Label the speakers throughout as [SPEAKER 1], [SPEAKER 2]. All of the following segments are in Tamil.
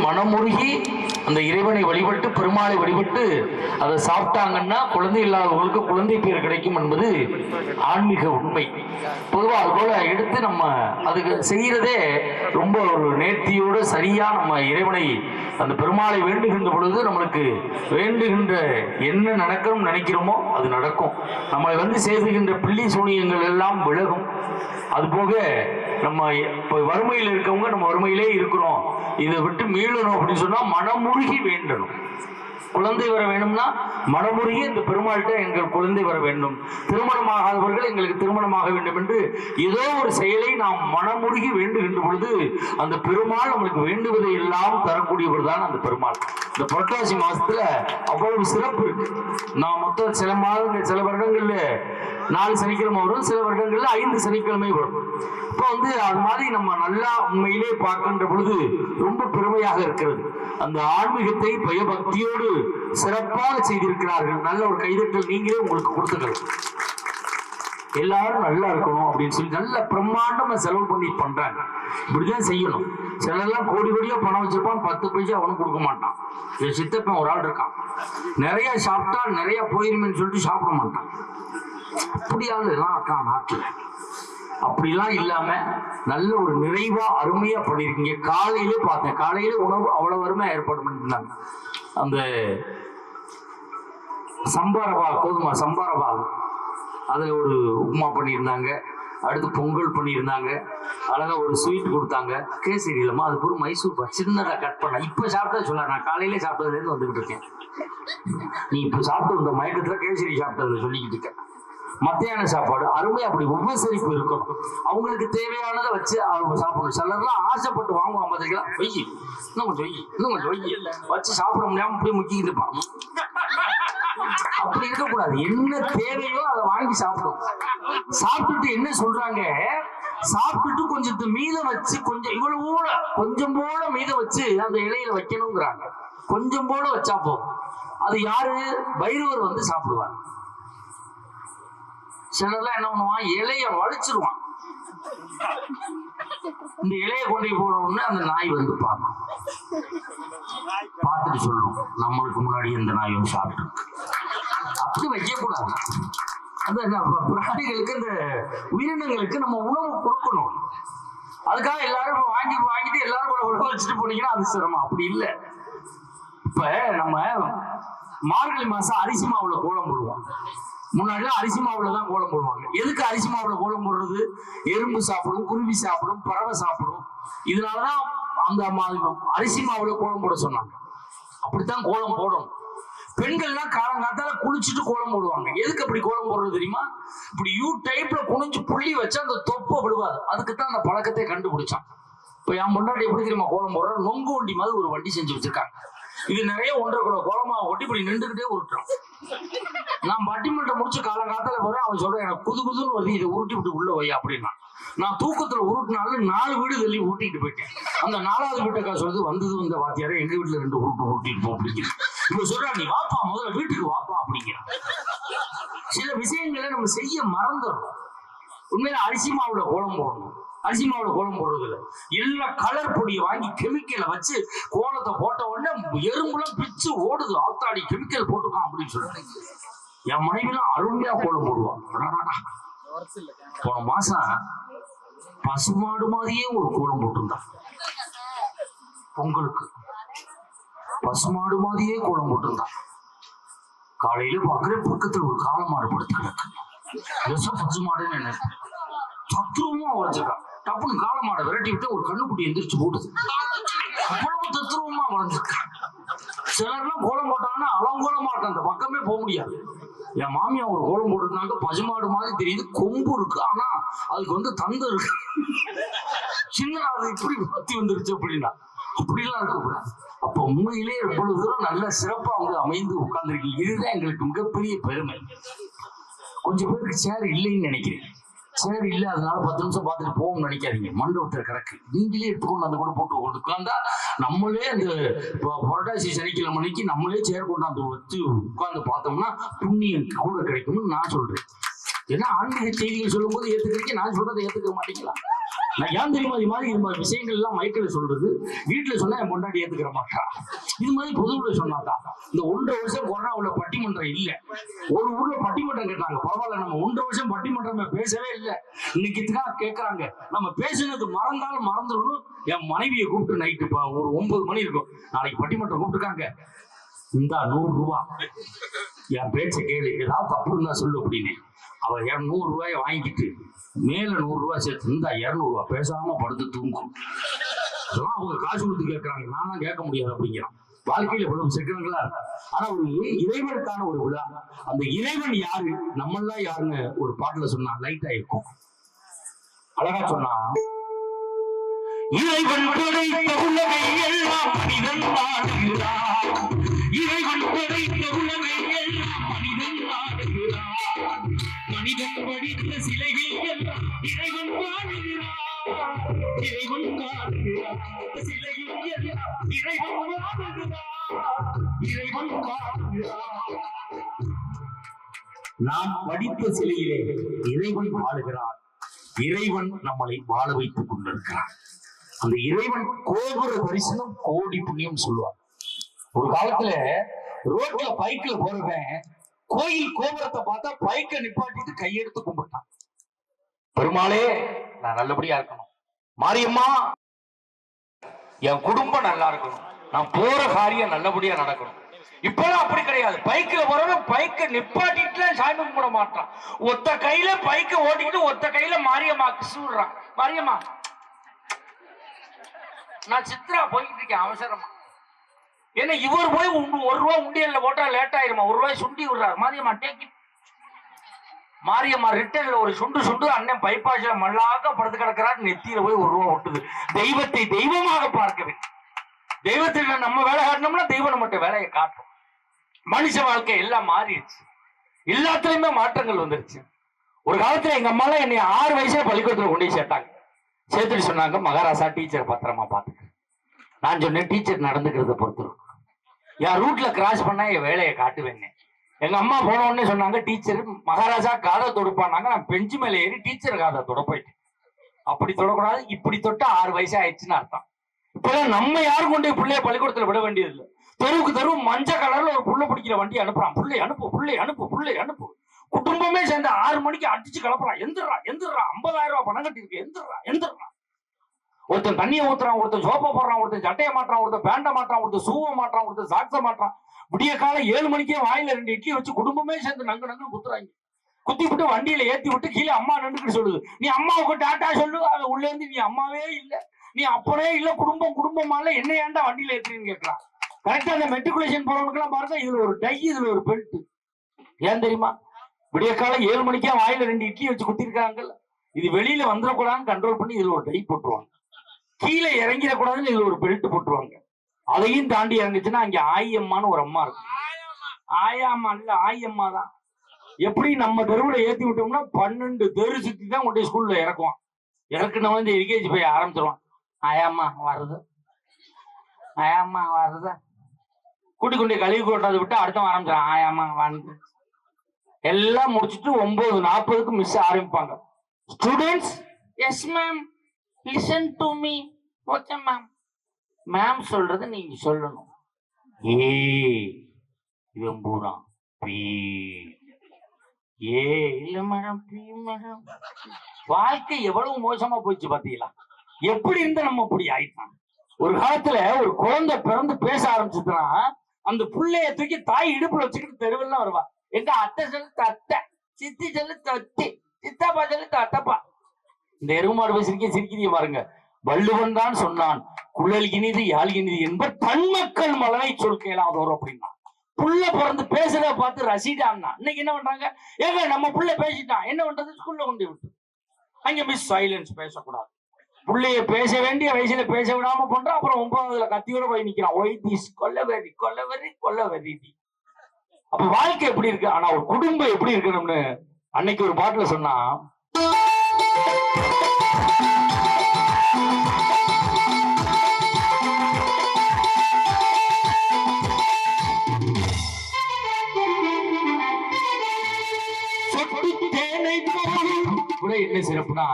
[SPEAKER 1] மனமுருகி அந்த இறைவனை வழிபட்டு பெருமாளை வழிபட்டு அதை சாப்பிட்டாங்கன்னா குழந்தை இல்லாதவங்களுக்கு குழந்தை பேர் கிடைக்கும் என்பது ஆன்மீக உண்மை. பொதுவாக அது போல எடுத்து நம்ம அதுக்கு செய்கிறதே ரொம்ப ஒரு நேர்த்தியோடு சரியாக நம்ம இறைவனை அந்த பெருமாளை வேண்டுகின்ற பொழுது நம்மளுக்கு வேண்டுகின்ற என்ன நடக்கணும்னு நினைக்கிறோமோ அது நடக்கும். நம்மளை வந்து செய்துகின்ற பிள்ளி சூனியங்கள் எல்லாம் விலகும். அதுபோக நம்ம இப்போ வறுமையில் இருக்கவங்க நம்ம வறுமையிலே இருக்கிறோம். இதை விட்டு மீளணும் அப்படின்னு சொன்னா மனமுருகி வேண்டணும். குழந்தை வர வேணும்னா மனமுருகி இந்த பெருமாள்கிட்ட எங்கள் குழந்தை வர வேண்டும். திருமணமாகாதவர்கள் எங்களுக்கு திருமணமாக வேண்டும் என்று ஏதோ ஒரு செயலை நாம் மனமுருகி வேண்டுகின்ற பொழுது அந்த பெருமாள் நம்மளுக்கு வேண்டுவதை எல்லாம் தரக்கூடியவர் தான் அந்த பெருமாள். இந்த புரட்டாசி மாசத்துல அவ்வளவு சிறப்பு நான் மொத்தம் சில மாதங்கள் சில வருடங்கள்ல நாலு சனிக்கிழமை வரும் சில வருடங்கள்ல ஐந்து சனிக்கிழமை வரும். இப்போ வந்து அது மாதிரி நம்ம நல்லா உண்மையிலே பார்க்கின்ற பொழுது ரொம்ப பெருமையாக இருக்கிறது. அந்த ஆன்மீகத்தை பயபக்தியோடு சிறப்பாக செய்திருக்கிறார்கள். நல்ல ஒரு கைதட்டல் நீங்களே உங்களுக்கு கொடுத்துக்கலாம் எல்லாரும் நல்லா இருக்கணும் அப்படின்னு சொல்லி நல்ல பிரம்மாண்டமா செலவு பண்ணி பண்றாங்க. இப்படிதான் செய்யணும். சிலர்லாம் கோடி கோடியா பணம் வச்சிருப்பான் பத்து பைசா அவனும் கொடுக்க மாட்டான். என் சித்தப்பன் ஒரு ஆள் இருக்கான். நிறைய சாப்பிட்டா நிறைய போயிருமேன்னு சொல்லிட்டு சாப்பிட மாட்டான். அப்படியாவது எல்லாம் இருக்கான் நாட்டுல அப்படிலாம் இல்லாம நல்ல ஒரு நிறைவா அருமையா பண்ணிருக்கீங்க. காலையிலே பார்த்தேன். காலையில உணவு அவ்வளவு அருமையா ஏற்பாடு பண்ணிருந்தாங்க. அந்த சம்பாரவா கோதுமை சம்பாரவா அதில் ஒரு உப்புமா பண்ணியிருந்தாங்க. அடுத்து பொங்கல் பண்ணியிருந்தாங்க. அழகா ஒரு ஸ்வீட் கொடுத்தாங்க. கேசரி இல்லைம்மா அது ஒரு மைசூர் பா சின்னதாக கட் பண்ண. இப்போ சாப்பிட்டா சொல்ல நான் காலையிலே சாப்பிட்டதுலேருந்து வந்துகிட்டு இருக்கேன். நீ இப்போ சாப்பிட்டு வந்த மயக்கத்தில் கேசரி சாப்பிட்டதுல சொல்லிக்கிட்டு இருக்க. மத்தியான சாப்பாடு அருமை அப்படி உபசரிப்பு இருக்கும் அவங்களுக்கு தேவையானதை வச்சு அவங்க சாப்பிடணும். சிலர்லாம் ஆசைப்பட்டு வாங்குவாங்க பார்த்தீங்களா வெய் இன்னும் கொஞ்சம் வெய் இன்னும் கொஞ்சம் வெய் வச்சு சாப்பிட முடியாம அப்படியே முக்கிக்கிட்டு இருப்பான். அப்படி இருக்கக்கூடாது. என்ன தேவையோ அதை வாங்கி சாப்பிடும். சாப்பிட்டுட்டு என்ன சொல்றாங்க? சாப்பிட்டுட்டு கொஞ்சம் மீத வச்சு கொஞ்சம் இவ்வளவு கொஞ்சம் போல மீத வச்சு அந்த இலையில வைக்கணுங்கிறாங்க. கொஞ்சம் போல வச்சா போதும். அது யாரு? பைரவர் வந்து சாப்பிடுவார். சிலர்லாம் என்ன பண்ணுவான்? இலைய வலிச்சிருவான். இந்த இலைய கொண்டு போன உடனே அந்த நாய் வந்து பார்க்கும். பார்த்துட்டு சொல்லும் நம்மளுக்கு முன்னாடி இந்த நாயும் சாப்பிட்டு அப்படி வைக்கக்கூடாது. அந்த பிராணிகளுக்கு இந்த உயிரினங்களுக்கு நம்ம உணவு கொடுக்கணும். அதுக்காக எல்லாரும் வாங்கி வாங்கிட்டு எல்லாரும் கூட உணவு வச்சுட்டு போனீங்கன்னா அது சிரமம். அப்படி இல்லை. இப்ப நம்ம மார்கழி மாசம் அரிசி மாவுல கோலம் போடுவோம். முன்னாடிலாம் அரிசி மாவுல தான் கோலம் போடுவாங்க. எதுக்கு அரிசி மாவுல கோலம் போடுறது? எறும்பு சாப்பிடும் குருவி சாப்பிடும் பறவை சாப்பிடும். இதனாலதான் அந்த மா- அரிசி மாவுல கோலம் போட சொன்னாங்க. அப்படித்தான் கோலம் போடும் பெண்கள்லாம் காலங்காத்தால குளிச்சுட்டு கோலம் போடுவாங்க. எதுக்கு அப்படி கோலம் போடுறது தெரியுமா? இப்படி யூ டைப்ல குனிஞ்சு புள்ளி வச்சு அந்த தொப்பை விடுவாது அதுக்கு தான் அந்த பழக்கத்தை கண்டுபிடிச்சான். இப்போ என் முன்னாடி எப்படி தெரியுமா கோலம் போடுற நொங்கு வண்டி மாதிரி ஒரு வண்டி செஞ்சு வச்சிருக்காங்க. இது நிறைய ஒன்றரை கிலோ கோலமா ஒட்டி இப்படி நின்றுகிட்டே உருட்டுறான். நான் பட்டிமன்றம் முடிச்சு காலங்காத்தால போறேன் அவன் சொல்றேன் எனக்கு புது புதுன்னு வருது இதை உருட்டி விட்டு உள்ள வை அப்படின்னா. நான் தூக்கத்துல உருட்டினாலும் நாலு வீடு தள்ளி உருட்டிட்டு போயிட்டேன். அந்த நாலாவது வீட்டுக்கா சொல்றது வந்தது வந்த வாத்தியாரே எங்க வீட்டுல ரெண்டு உருட்டு உருட்டிட்டு போ அப்படிங்கிறான் இப்ப சொல்றா நீ வாப்பா முதல்ல வீட்டுக்கு வாப்பா அப்படிங்கிற. சில விஷயங்களை நம்ம செய்ய மறந்துடுறோம். உண்மையில அரிசி மாவுல கோலம் போடணும். அரிசி மாவுல கோலம் போடுறது எல்லா கலர் பொடியை வாங்கி கெமிக்கலை வச்சு கோலத்தை போட்ட உடனே எறும்புலாம் பிச்சு ஓடுது. ஆத்தாடி கெமிக்கல் போட்டுக்கான் அப்படின்னு சொல்லிட்டு என் மனைவிலாம் அருமையா கோலம் போடுவான் போன மாசம் பசுமாடு மாதிரியே ஒரு கோலம் போட்டிருந்தான் பொங்கலுக்கு. பசுமாடு மாதிரியே கோலம் போட்டிருந்தான் காலையில பாக்குறேன் பக்கத்துல ஒரு காலம் படுத்து கிடக்கு பசுமாடுன்னு என்ன தத்துருவமா வரைஞ்சிருக்கான் டப்புன்னு காலமாட விரட்டி விட்டு ஒரு கண்ணுக்குட்டி எந்திரிச்சு போடுது அவ்வளவு தத்துருவமா வளர்ந்துருக்கு. சிலர்லாம் கோலம் போட்டாங்கன்னா அலங்கோலமா இருக்கு அந்த பக்கமே போக முடியாது. என் மாமியா ஒரு கோலம் போட்டிருந்தாங்க. பசுமாடு மாதிரி தெரியுது. கொம்பு இருக்கு. ஆனா அதுக்கு வந்து தந்து இருக்கு. சின்ன அது இப்படி பத்தி வந்துருச்சு அப்படின்னா. அப்படிலாம் இருக்கக்கூடாது. அப்ப உண்மையிலே எவ்வளவு தூரம் நல்ல சிறப்பா அவங்க அமைந்து உட்கார்ந்துருக்கீங்க. இதுதான் எங்களுக்கு மிகப்பெரிய பெருமை. கொஞ்சம் பேருக்கு சேர் இல்லைன்னு நினைக்கிறேன். சேர் இல்லை அதனால பத்து நிமிஷம் பார்த்துட்டு போகும் நினைக்காதீங்க. மண்டபத்தில் கிடக்கு. நீங்களே எடுத்துக்கொண்டு அந்த கூட போட்டு கொண்டு உட்காந்தா நம்மளே அந்த புரட்டாசி சனிக்கிழமை அன்னைக்கு நம்மளே சேர் கொண்டாந்து வச்சு உட்கார்ந்து பார்த்தோம்னா புண்ணியம் கூட கிடைக்கும்னு நான் சொல்றேன். ஏன்னா ஆன்மீக செய்திகள் சொல்லும்போது ஏத்துக்கிறீங்க நான் சொல்றதை ஏத்துக்க மாட்டீங்களா? நான் ஏன் தெரியுமா? இது மாதிரி இது மாதிரி விஷயங்கள் எல்லாம் மைக்கில் சொல்றது. வீட்டுல சொன்னா என் பொண்டாட்டி ஏத்துக்கிற மாட்டா. இது மாதிரி பொதுவில் சொன்னாதான் இந்த ஒன்றரை வருஷம் கொரோனாவுல பட்டிமன்றம் இல்ல. ஒரு ஊர்ல பட்டிமன்றம் கேட்டாங்க. பரவாயில்ல நம்ம ஒன்றரை வருஷம் பட்டிமன்றமே பேசவே இல்லை. இன்னைக்கு இதுக்காக கேட்கறாங்க நம்ம பேசுனது மறந்தாலும் மறந்துடணும். என் மனைவியை கூப்பிட்டு நைட்டு ஒரு ஒன்பது மணி இருக்கும். நாளைக்கு பட்டிமன்றம் கூப்பிட்டுருக்காங்க இந்தா நூறு ரூபா. என் பேச்சை கேளு. ஏதாவது தப்பு இருந்தா சொல்லு அப்படின்னு. அவ இரநூறு நூறு ரூபாயை வாங்கிட்டு மேல நூறு ரூபாய் சேர்த்து இருந்தா இருநூறு ரூபாய் பேசாம படுத்து தூங்கும். அதெல்லாம் அவங்க காசு கொடுத்து கேட்கறாங்க. நானும் கேட்க முடியாது அப்படிங்கிறான். வாழ்க்கையில இவ்வளவு சிக்கனங்களா இருக்கு. ஆனா ஒரு இறைவனுக்கான ஒரு விழா. அந்த இறைவன் யாரு? நம்மெல்லாம் யாருன்னு ஒரு பாட்டுல சொன்னா லைட் இருக்கும். அழகா சொன்னா இறைவன் படைத்த உலகை எல்லாம் மனிதன் ஆடுகிறான் இறைவன் படைத்த உலகை எல்லாம் மனிதன் அடித்த படித்த எல்லாம் இறைவன் இறைவன் சிலையில் எல்லாம் இறைவன் இறைவன் நாம் படித்த சிலையிலே இறைவன் வாழுகிறான். இறைவன் நம்மளை வாழ வைத்துக் கொண்டிருக்கிறான். அந்த இறைவன் கோபுர தரிசனம் கோடி புண்ணியம் சொல்லுவார் ஒரு காலத்துல ரோட்ல பைக்ல போறவன் கோயில் கோபுரத்தை பார்த்தா பைக்க நிப்பாட்டிட்டு கையெடுத்து கும்பிட்டான். பெருமாளே நான் நல்லபடியா இருக்கணும். மாரியம்மா என் குடும்பம் நல்லா இருக்கணும். நான் போற காரியம் நல்லபடியா நடக்கணும். இப்பெல்லாம் அப்படி கிடையாது. பைக்ல போறவன் பைக்கை நிப்பாட்டிட்டு சாமி கும்பிட மாட்டான். ஒத்த கையில பைக்கை ஓட்டிக்கிட்டு ஒத்த கையில மாரியம்மா கிசுடுறான் மாரியம்மா நான் சித்ரா போய்கிட்டு இருக்கேன் அவசரமா. ஏன்னா இவர் போய் ஒரு ரூபா உண்டியல்ல போட்டா லேட் ஆயிருமா? ஒரு ரூபாய் சுண்டி விடுறாரு மாரியம்மா டேக்கி மாரியம்மா ரிட்டர்ன்ல ஒரு சுண்டு சுண்டு அண்ணன் பைப்பாசில மல்லாக்க படுத்து கிடக்கிறார். நெத்தியில போய் ஒரு ரூபா ஒட்டுது. தெய்வத்தை தெய்வமாக பார்க்கவே. தெய்வத்திட்ட நம்ம வேலை காட்டினோம்னா தெய்வம் நம்மகிட்ட வேலையை காட்டும். மனுஷ வாழ்க்கை எல்லாம் மாறிடுச்சு. எல்லாத்துலயுமே மாற்றங்கள் வந்துருச்சு. ஒரு காலத்துல எங்க அம்மா என்னை ஆறு வயசுல பள்ளிக்கூடத்துல கொண்டு போய் சேர்த்தாங்க. சேர்த்துட்டு சொன்னாங்க மகாராசா டீச்சர் பத்திரமா பாத்துக்க நான் சொன்னேன் டீச்சர் நடந்துக்கிறத பொறுத்து என் ரூட்ல கிராஸ் பண்ணா என் வேலையை காட்டுவேன்னு எங்க அம்மா போன உடனே சொன்னாங்க டீச்சர் மகாராஜா காதை தொடுப்பானாங்க நான் பெஞ்சு மேல ஏறி டீச்சர் காதை தொட போயிட்டேன். அப்படி தொடக்கூடாது இப்படி தொட்ட ஆறு வயசு ஆயிடுச்சுன்னு அர்த்தம். இப்பெல்லாம் நம்ம யாரும் கொண்டு பிள்ளைய பள்ளிக்கூடத்துல விட வேண்டியது இல்லை தெருவுக்கு தெருவு மஞ்சள் கலர்ல ஒரு புள்ள பிடிக்கிற வண்டி அனுப்புறான். புள்ளை அனுப்பு புள்ளை அனுப்பு புள்ளை அனுப்பு. குடும்பமே சேர்ந்து ஆறு மணிக்கு அடிச்சு கிளப்புறான். எந்திரா எந்திரா ஐம்பதாயிரம் ரூபாய் பணம் கட்டி இருக்கு எந்திரா எந்திரா. ஒருத்தன் தண்ணியை ஊத்துறான் ஒருத்தன் சோப்பை போடுறான் ஒருத்தன் சட்டையை மாட்டுறான் ஒருத்தன் பேண்டை மாட்டான் ஒருத்தன் சூவை மாட்டான் ஒருத்தன் சாக்ஸை மாட்டான் விடிய காலம் ஏழு மணிக்கே வாயில ரெண்டு இட்லி வச்சு குடும்பமே சேர்ந்து நங்கு நங்கு குத்துறாங்க. குத்தி விட்டு வண்டியில ஏத்தி விட்டு கீழே அம்மா நின்றுக்கிட்டு சொல்லுது. நீ அம்மாவுக்கு டாட்டா சொல்லு அது உள்ள இருந்து நீ அம்மாவே இல்ல. நீ அப்பனே இல்ல குடும்பம் குடும்பமா இல்ல என்ன ஏன்டா வண்டியில ஏத்துறீன்னு கேட்கலாம் கரெக்டா அந்த மெட்ரிகுலேஷன் போறவனுக்கு எல்லாம் பாருங்க இதுல ஒரு டை இதுல ஒரு பெல்ட் ஏன் தெரியுமா? விடிய காலம் ஏழு மணிக்கே வாயில ரெண்டு இட்லி வச்சு குத்திருக்காங்கல்ல. இது வெளியில வந்துடக்கூடாதுன்னு கண்ட்ரோல் பண்ணி இதுல ஒரு டை போட்டுருவாங்க. கீழே இறங்கிடக்கூடாதுன்னு இதுல ஒரு பெல்ட் போட்டுருவாங்க. அதையும் தாண்டி இறங்குச்சுன்னா அங்க ஆயம்மான்னு ஒரு அம்மா இருக்கும். ஆயாம்மா இல்ல ஆயம்மா தான். எப்படி நம்ம தெருவுல ஏத்தி விட்டோம்னா பன்னெண்டு தெரு சுத்தி தான் கொண்டு போய் ஸ்கூல்ல இறக்குவான். இறக்குன வந்து எல்கேஜி போய் ஆரம்பிச்சிருவான். ஆயாம்மா வருது. ஆயாம்மா வருது. கூட்டி கொண்டு கழுவி கொண்டாந்து விட்டு அடுத்த ஆரம்பிச்சிடும் ஆயாம்மா வந்து எல்லாம் முடிச்சுட்டு ஒன்பது நாற்பதுக்கு மிஸ் ஆரம்பிப்பாங்க. Students yes ma'am listen to me okay ma'am ma'am சொல்றது நீங்க சொல்லணும். ஏ இவன் பூரா பி. ஏ இல்ல மேடம் பி மேடம். வாழ்க்கை எவ்வளவு மோசமா போச்சு பாத்தீங்களா? எப்படி இருந்த நம்ம இப்படி ஆயிட்டான் ஒரு காலத்துல ஒரு குழந்தை பிறந்து பேச ஆரம்பிச்சதுன்னா அந்த புள்ளைய தூக்கி தாய் இடுப்புல வச்சுக்கிட்டு தெருவெல்லாம் வருவா. எங்க அத்தை சொல்லு தத்தை. சித்தி சொல்லு தத்தி. சித்தப்பா சொல்லு தத்தப்பா. இந்த எருமாடு போய் சிரிக்க சிரிக்கிறீங்க பாருங்க. வள்ளுவன் தான் சொன்னான் குழல் இனிது யாழ் இனிது என்பர் தன்மக்கள் மலனை சொல் கேளாதோர் அப்படின்னா. புள்ள பிறந்து பேசுறத பார்த்து ரசிட்டான்னா இன்னைக்கு என்ன பண்றாங்க? ஏங்க நம்ம புள்ள பேசிட்டான் என்ன பண்றது? ஸ்கூல்ல கொண்டு விட்டு. அங்க மிஸ் சைலன்ஸ் பேசக்கூடாது. புள்ளைய பேச வேண்டிய வயசுல பேச விடாம பண்றான் அப்புறம் ஒன்பதாவதுல கத்தியோட போய் நிக்கிறான். ஒய் திஸ் கொல்ல வெறி கொல்ல கொல்ல அப்ப வாழ்க்கை எப்படி இருக்கு? ஆனா ஒரு குடும்பம் எப்படி இருக்கணும்னு அன்னைக்கு ஒரு பாட்டுல சொன்னா சொட்டு என்ன சிறப்புனா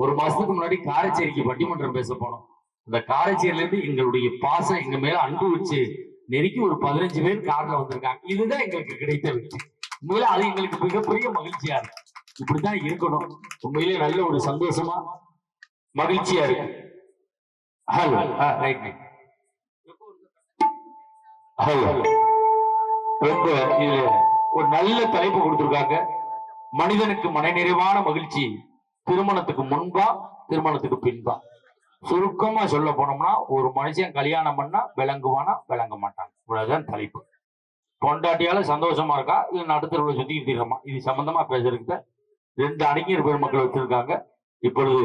[SPEAKER 1] ஒரு மாசத்துக்கு முன்னாடி காரைச்சேரிக்கு பட்டிமன்றம் பேச போனோம். அந்த காரைச்சேரியில இருந்து எங்களுடைய பாசம் எங்க மேல அன்பு வச்சு நெருக்கி ஒரு பதினஞ்சு பேர் கார்ல வந்திருக்காங்க. இதுதான் எங்களுக்கு கிடைத்த வெற்றி. உண்மையில அது எங்களுக்கு மிகப்பெரிய மகிழ்ச்சியா இருக்கு. இப்படித்தான் இருக்கணும். உண்மையிலே நல்ல ஒரு சந்தோஷமா மகிழ்ச்சியா இருக்கு. ஹலோ ரைட் ஹலோ ரொம்ப இது ஒரு நல்ல தலைப்பு கொடுத்துருக்காங்க. மனிதனுக்கு மனநிறைவான மகிழ்ச்சி திருமணத்துக்கு முன்பா திருமணத்துக்கு பின்பா. சுருக்கமா சொல்ல போனோம்னா ஒரு மனுஷன் கல்யாணம் பண்ணா விளங்குவானா விளங்க மாட்டான். இவ்வளவுதான் தலைப்பு. பொண்டாட்டியால சந்தோஷமா இருக்கா? இது நடுத்தருவில் சுத்திக்கிட்டு இருக்கமா இது சம்பந்தமா பேசுறதுக்கு ரெண்டு அறிஞர் பெருமக்கள் வச்சிருக்காங்க. இப்பொழுது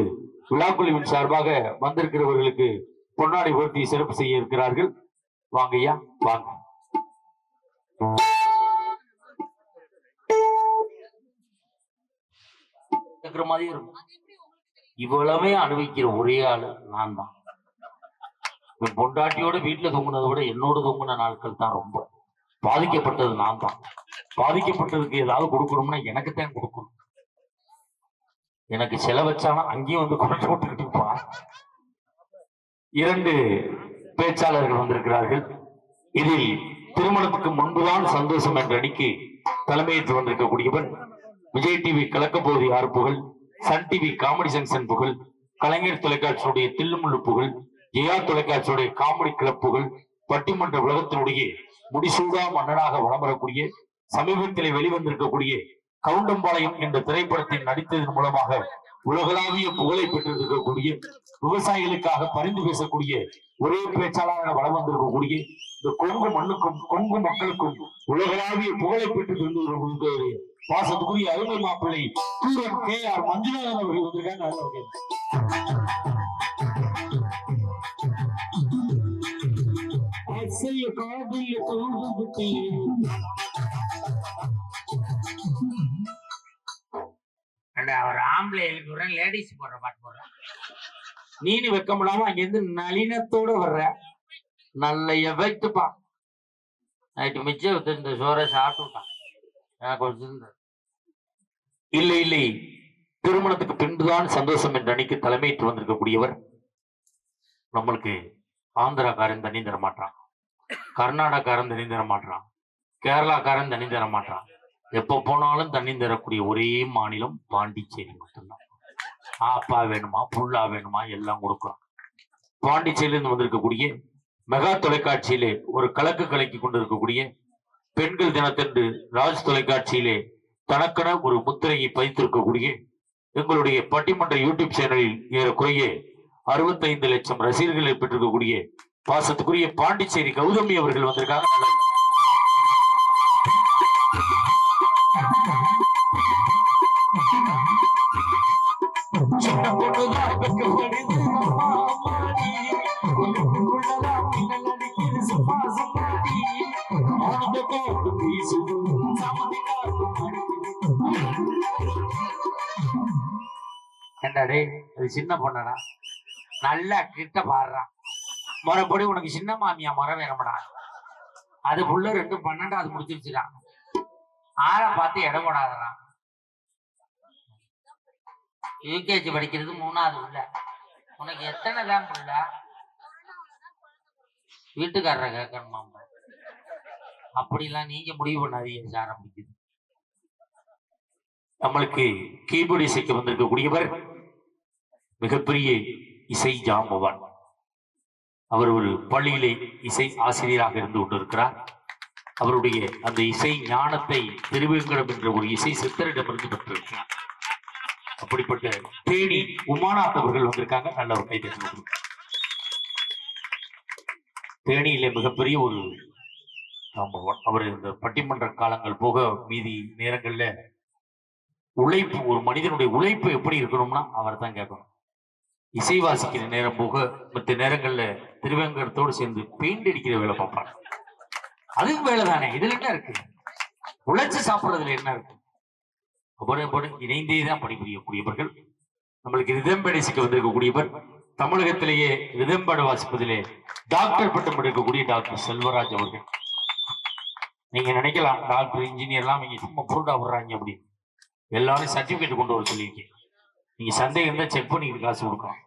[SPEAKER 1] விழாக்குழுவின் சார்பாக வந்திருக்கிறவர்களுக்கு பொன்னாடி பொருத்தி சிறப்பு செய்ய இருக்கிறார்கள். வாங்கய்யா வாங்க. இருக்கிற மாதிரியே இருக்கும். இவ்வளவுமே அனுபவிக்கிற ஒரே ஆளு நான் தான் பொண்டாட்டியோட வீட்டுல தூங்குனதை விட என்னோட தூங்குன நாட்கள் தான் ரொம்ப. பாதிக்கப்பட்டது நான் தான் பாதிக்கப்பட்டதுக்கு ஏதாவது கொடுக்கணும்னா எனக்கு தான் கொடுக்கணும். எனக்கு செலவச்சானா அங்கேயும் வந்து குறைச்சு விட்டுக்கிட்டு இருப்பா இரண்டு பேச்சாளர்கள் வந்திருக்கிறார்கள். இதில் திருமணத்துக்கு முன்புதான் சந்தோஷம் என்ற அணிக்கு தலைமையேற்று வந்திருக்கக்கூடியவன் விஜய் டிவி கலக்கப்போது யார் புகழ் சன் டிவி காமெடி சென்சன் புகழ் கலைஞர் தொலைக்காட்சியுடைய தில்லுமுள்ளு புகழ் ஜெயா தொலைக்காட்சியுடைய காமெடி கிளப் புகழ் பட்டிமன்ற உலகத்தினுடைய முடிசூடா மன்னனாக வலம் வரக்கூடிய சமீபத்திலே வெளிவந்திருக்கக்கூடிய கவுண்டம்பாளையம் என்ற திரைப்படத்தில் நடித்ததன் மூலமாக உலகளாவிய புகழை பெற்றிருக்கக்கூடிய விவசாயிகளுக்காக பரிந்து பேசக்கூடிய ஒரே பேச்சாளராக வளம் வந்திருக்கக்கூடிய இந்த கொங்கு மண்ணுக்கும் கொங்கு மக்களுக்கும் உலகளாவிய புகழை பெற்று தந்து பாசத்துக்குரிய அருமை மாப்பிள்ளை தூரம் கே ஆர் மஞ்சுநாதன் அவர்கள் வந்திருக்காங்க நல்ல வகையில். அசைய காதில் தோன்றுவிட்டே.
[SPEAKER 2] அவர் ஆம்பளைகளுக்கு விடுறேன் லேடிஸ் போடுற பாட்டு போடுறான்
[SPEAKER 1] நீனு வெக்கமிடாம அங்கிருந்து நளினத்தோட வர்ற. நல்ல எஃபெக்ட்பா
[SPEAKER 2] நைட்டு மிச்சம் வித்து இந்த சோறை எனக்கு வச்சிருந்தது
[SPEAKER 1] இல்லை இல்லை. திருமணத்துக்கு பின்புதான் சந்தோஷம் என்ற அணிக்கு தலைமையிட்டு வந்திருக்கக்கூடியவர் நம்மளுக்கு ஆந்திராக்காரன் தண்ணி தர மாட்டான். கர்நாடகாரன் தண்ணி தர மாட்டான். கேரளாக்காரன் தண்ணி தர மாட்டான். எப்ப போனாலும் தண்ணி தரக்கூடிய ஒரே மாநிலம் பாண்டிச்சேரி மட்டும்தான். ஆப்பா வேணுமா புல்லா வேணுமா எல்லாம் கொடுக்குறோம். பாண்டிச்சேரியிலிருந்து வந்திருக்கக்கூடிய மெகா தொலைக்காட்சியிலே ஒரு கலக்கு கலக்கி கொண்டிருக்கக்கூடிய பெண்கள் தினத்தன்று ராஜ் தொலைக்காட்சியிலே தனக்கென ஒரு முத்திரையை பதித்திருக்கக்கூடிய எங்களுடைய பட்டிமன்ற யூடியூப் சேனலில் ஏறக்குறைய அறுபத்தைந்து லட்சம் ரசிகர்களை பெற்றிருக்கக்கூடிய பாசத்துக்குரிய பாண்டிச்சேரி கௌதமி அவர்கள் வந்திருக்காங்க.
[SPEAKER 2] ஏண்டா அது சின்ன பொண்ணடா. நல்லா கிட்ட பாடுறான் முறைப்படி உனக்கு சின்ன மாமியா முறை வேணும்டா. அது புள்ள ரெண்டு பன்னெண்டாவது முடிச்சிருச்சுடா. ஆளை பார்த்து இடம் போடாதான் யூகேஜி படிக்கிறது மூணாவது உள்ள. உனக்கு எத்தனை தான் புள்ள? வீட்டுக்காரரை கேட்கணுமா அப்படிலாம் நீங்க முடிவு பண்ணாதீங்க சார் ஆரம்பிக்குது
[SPEAKER 1] நம்மளுக்கு கீபோர்டு இசைக்கு வந்திருக்கக்கூடியவர் மிகப்பெரிய இசை ஜாம்பவான். அவர் ஒரு பள்ளியிலே இசை ஆசிரியராக இருந்து கொண்டிருக்கிறார். அவருடைய அந்த இசை ஞானத்தை திருவேங்கடம் என்ற ஒரு இசை சித்தரிடமிருந்து பெற்றிருக்கிறார். அப்படிப்பட்ட தேனி உமானாத் அவர்கள் வந்திருக்காங்க. நல்ல ஒரு கை தேனியில மிகப்பெரிய ஒரு ஜாம்பவான். அவர் இந்த பட்டிமன்ற காலங்கள் போக மீதி நேரங்கள்ல உழைப்பு ஒரு மனிதனுடைய உழைப்பு எப்படி இருக்கணும்னா அவர் தான் கேட்கணும். இசை வாசிக்கிற நேரம் போக மற்ற நேரங்கள்ல திருவேங்கடத்தோடு சேர்ந்து பெயிண்ட் அடிக்கிற வேலை பார்ப்பாங்க. அதுவும் வேலை தானே இதுல என்ன இருக்கு? உழைச்சு சாப்பிடுறதுல என்ன இருக்கு? அப்புறம் அப்படி இணைந்தே தான் பணிபுரியக்கூடியவர்கள். நம்மளுக்கு ரிதம்பேடை சிக்க வந்திருக்கக்கூடியவர் தமிழகத்திலேயே ரிதம்பட வாசிப்பதிலே டாக்டர் பட்டம் எடுக்கக்கூடிய டாக்டர் செல்வராஜ் அவர்கள். நீங்க நினைக்கலாம் டாக்டர் இன்ஜினியர்லாம் நீங்க சும்மா புருடா விடுறாங்க அப்படின்னு. எல்லாரும் சர்டிபிகேட் கொண்டு வர சொல்லியிருக்கீங்க நீங்க சந்தேகம் இருந்தா செக் பண்ணிக்கிட்டு காசு கொடுக்கணும்.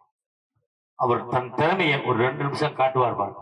[SPEAKER 1] அவர் தன் திறமையை ஒரு ரெண்டு நிமிஷம் காட்டுவார் பாருங்க.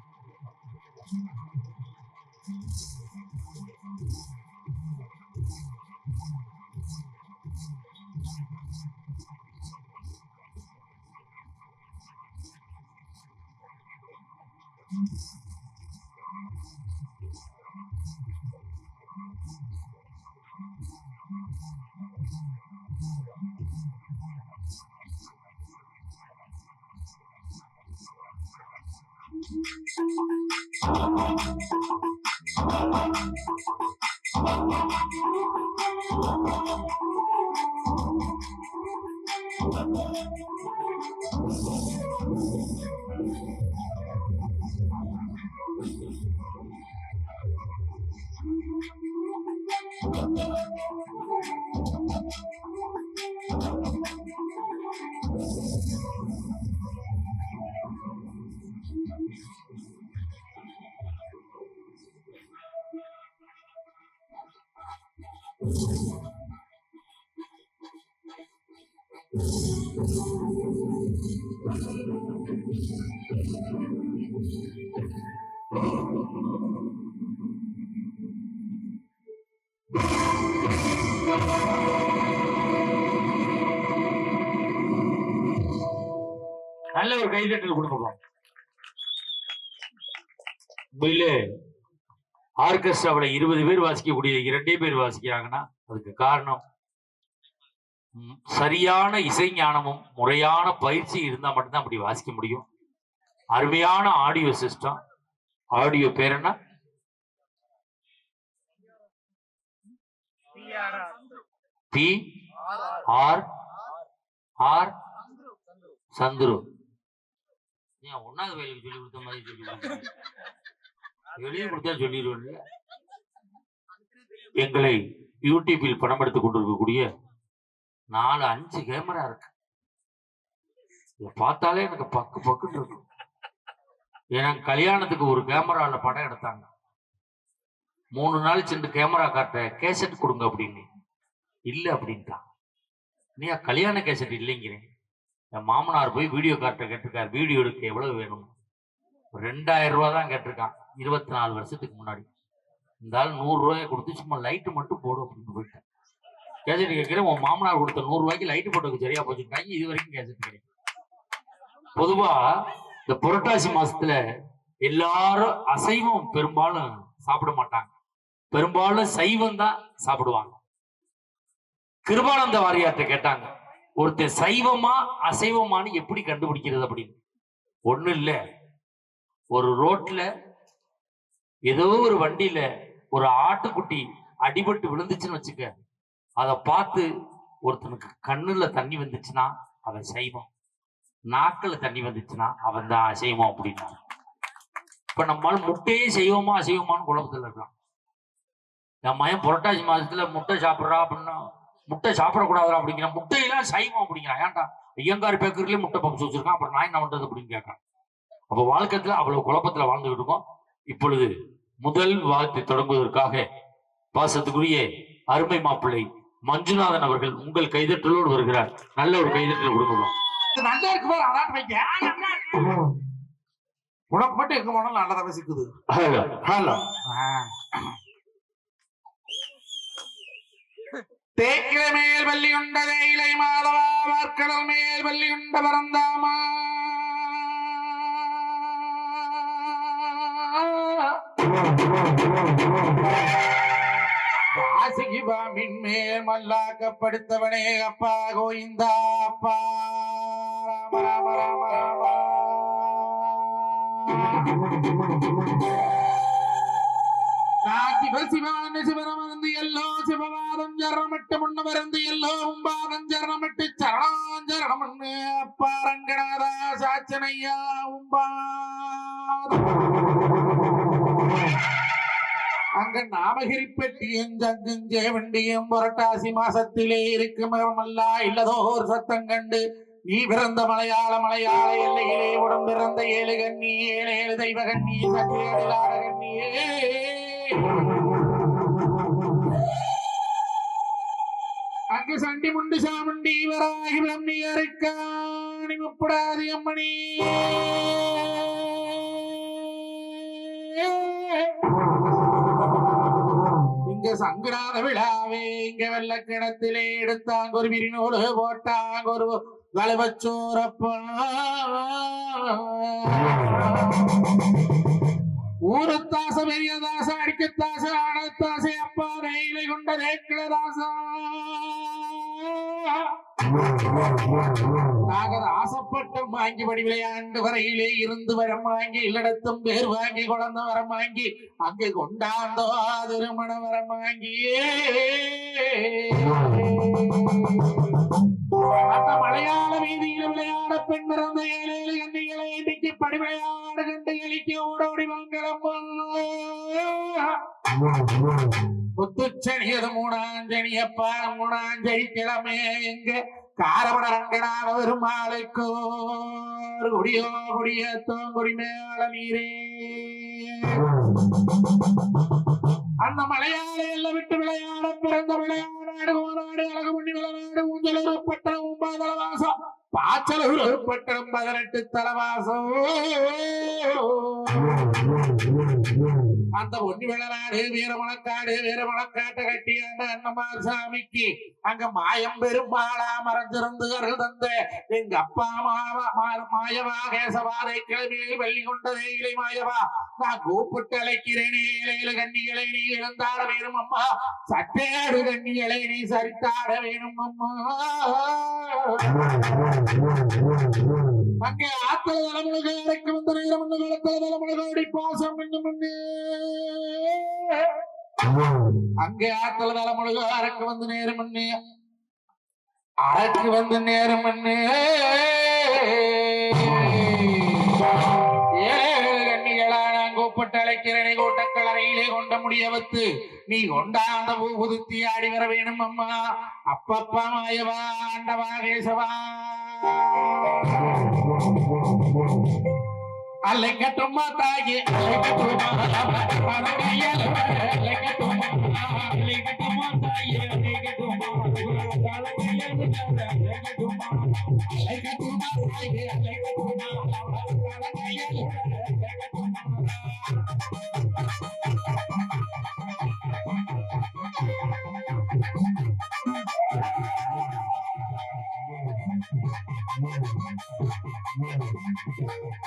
[SPEAKER 1] நல்ல உண்மையிலே ஆர்கெஸ்ட்ராவில் இருபது பேர் வாசிக்கக்கூடிய இரண்டே பேர் வாசிக்கிறாங்கன்னா அதுக்கு காரணம் சரியான இசை ஞானமும் முறையான பயிற்சி இருந்தால் மட்டும்தான் அப்படி வாசிக்க முடியும். அருமையான ஆடியோ சிஸ்டம் ஆடியோ பேர் என்ன? பி ஆர் ஆர் சந்துரு. ஏன் ஒன்னாவது வேலைக்கு சொல்லி கொடுத்த மாதிரி சொல்லி வெளியே கொடுத்தா சொல்லிடுவேன்ல எங்களை யூடியூபில் படம் எடுத்துக் கொண்டிருக்கக்கூடிய நாலு அஞ்சு கேமரா இருக்கு. பார்த்தாலே எனக்கு பக்கு பக்குன்னு இருக்கும். எனக்கு கல்யாணத்துக்கு ஒரு கேமரால படம் எடுத்தாங்க. மூணு நாள் சென்று கேமரா காட்ட கேசட் கொடுங்க அப்படின்னு. இல்ல அப்படின்ட்டான் நீ கல்யாண கேசட் இல்லைங்கிறேன். என் மாமனார் போய் வீடியோ காட்ட கேட்டிருக்காரு. வீடியோ எடுக்க எவ்வளவு வேணும்? ரெண்டாயிரம் ரூபா தான் கேட்டிருக்கான். இருபத்தி நாலு வருஷத்துக்கு முன்னாடி. இந்த ஆள் நூறு ரூபாய் கொடுத்து சும்மா லைட்டு மட்டும் போடும் அப்படின்னு போயிட்டேன். கேசட் கேட்கிறேன் உன் மாமனார் கொடுத்த நூறு ரூபாய்க்கு லைட்டு போட்டதுக்கு சரியா போச்சுட்டாங்க இது வரைக்கும் கேசட் கிடைக்கும் பொதுவா இந்த புரட்டாசி மாசத்துல எல்லாரும் அசைவம் பெரும்பாலும் சாப்பிட மாட்டாங்க. பெரும்பாலும் சைவம் தான் சாப்பிடுவாங்க. கிருபானந்த வாரியார்ட்ட கேட்டாங்க ஒருத்தர் சைவமா அசைவமான்னு எப்படி கண்டுபிடிக்கிறது அப்படின்னு? ஒண்ணு இல்லை. ஒரு ரோட்ல ஏதோ ஒரு வண்டியில ஒரு ஆட்டுக்குட்டி அடிபட்டு விழுந்துச்சுன்னு வச்சுக்க அதை பார்த்து ஒருத்தனுக்கு கண்ணுல தண்ணி வந்துச்சுன்னா அவன் சைவம் நாக்கில் தண்ணி வந்துச்சுன்னா அவன் தான் அசைவம் அப்படின்னா இப்ப நம்மால் முட்டையே செய்வோமா அசைவமான்னு குழப்பத்தில் இருக்கான். என் மயம் புரட்டாசி மாதத்துல முட்டை சாப்பிட்றா அப்படின்னா முட்டை சாப்பிடக்கூடாதா அப்படிங்கிறான் முட்டையெல்லாம் சைவம் அப்படிங்கிறான். ஏன்டா ஐயங்கார் பேக்கர்லயே முட்டை பம்ஸ் வச்சிருக்கான் அப்புறம் நான் என்ன பண்றது அப்படின்னு கேட்கறான். அப்ப வாழ்க்கைத்துல அவ்வளவு குழப்பத்துல வாழ்ந்துகிட்டு இருக்கோம். இப்பொழுது முதல் வாழ்த்தை தொடங்குவதற்காக பாசத்துக்குரிய அருமை மாப்பிள்ளை மஞ்சுநாதன் அவர்கள் உங்கள் கைதட்டலோடு வருகிறார். நல்ல ஒரு கைதட்டல் கொடுக்கணும்
[SPEAKER 3] நல்லா இருக்கு அதான் வைக்க. உனக்கு மட்டும் எங்க போனாலும் நல்லதாக சிக்குது
[SPEAKER 4] ஹலோ
[SPEAKER 3] தேக்கில மேல் பள்ளி உண்ட தேயிலை மாதவா வார்க்கடல் மேல் பள்ளி உண்ட பரந்தாமா. வாசிக்கு பாம்பின் மேல் மல்லாக்கப்படுத்தவனே அப்பா கோயிந்தா அப்பா. ராம ராம ராம ராம. நான் சிவ சிவான சிவனமர்ந்து எல்லோ சிவவாதம் ஜரணமிட்டு முன்ன மருந்து எல்லோ உம்பாதம் ஜரணமிட்டு சரணாஞ்சரணமண்ணு அப்பா ரங்கநாதா சாச்சனையா உம்பாதம் நாமகிரி பெட்டியும் ஜங்கும் புரட்டாசி மாசத்திலே இருக்கும் மரமல்லா இல்லதோர் சத்தம் கண்டு நீ பிறந்த மலையாள மலையாள எல்லையிலே உடம் பிறந்த ஏழு கண்ணி ஏழு ஏழு தெய்வ கண்ணி சத்தியலாட கண்ணியே. அங்கு சண்டி முண்டு சாமுண்டி வராகி பிரம்மி அருக்காணி முப்படாதி அம்மணி. இங்க சங்கடாத விழாவே இங்க வெள்ள கிணத்திலே எடுத்தாங்க. ஒரு விரிநூலு போட்டாங்க. ஒரு வலுவச்சோரப்பா ஊரத்தாச பெரியதாச அடிக்கத்தாச ஆனத்தாசை அப்பா ரயிலை கொண்ட ரேக்கிளதாசா நாகர் ஆசைப்பட்டம் வாங்கி படி விளையாண்டு வரையிலே இருந்து வரம் வாங்கி இல்லடத்தும் பேர் வாங்கி குழந்தை வரம் வாங்கி அங்கு கொண்டாந்தோ திருமண வரம் வாங்கியே அந்த மலையாள வீதியில் விளையாட பெண் பிறந்த ஏழேழு கண்ணிகளை இன்னைக்கு கண்டு எலிக்கு ஓடோடி மங்களம்மா புத்துச்சனியது பார மூணாஞ்சலி கிழமை எங்க காரமட ரங்கனான பெருமாளுக்கு ஒரு குடியோ தோங்குடி மேல நீரே அந்த மலையாள எல்லாம் விட்டு விளையாட பிறந்த விளையாடாடு ஓராடு அழகு பட்டணம் பதினெட்டு தலவாசம். அந்த ஒண்ணி விளநாடு வீரமணக்காடு வீரமணக்காட்டை கட்டி அந்த அண்ணமார் சாமிக்கு. அங்க மாயம் பெரும்பாலா மறைஞ்சிருந்து அருள் தந்த எங்க அப்பா மாவா மாயவா கேசவாரை கிளம்பியை வெள்ளி கொண்டதே இலை மாயவா. நான் கூப்பிட்டு அழைக்கிறேனே இலையில கண்ணிகளை நீ இழந்தாட வேணும் அம்மா. சட்டையாடு கண்ணிகளை நீ சரித்தாட வேணும் அம்மா. அங்கே ஆத்தல தலைமுழுக இறக்கி வந்த நேரம் இந்த குளத்தல தலைமுழுகோடி பாசம் இன்னும் முன்னே. அங்கே ஆத்தல தலைமுழுக அரக்கு வந்து நேரம் முன்னே. அரக்கு வந்து நேரம் முன்னே. ஏழு கண்ணிகளா நான் கூப்பிட்டு அழைக்கிறேனே. கூட்டக்கலரையிலே கொண்ட முடியவத்து. நீ கொண்டாந்த பூபுதுத்தி ஆடி வர வேணும் அம்மா. அப்பப்பா மாயவா ஆண்டவா கேசவா. ಅಲೆಗಟ್ಟು ಮಾತಾಗಿ ಅಲೆಗಟ್ಟು
[SPEAKER 2] ಅಲೆಗಟ್ಟು ಅಲೆಗಟ್ಟು ಮಾತಾಗಿ ಅಲೆಗಟ್ಟು
[SPEAKER 3] ಅಲೆಗಟ್ಟು ಮಾತಾಗಿ ಅಲೆಗಟ್ಟು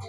[SPEAKER 3] I'm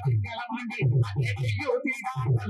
[SPEAKER 3] I'm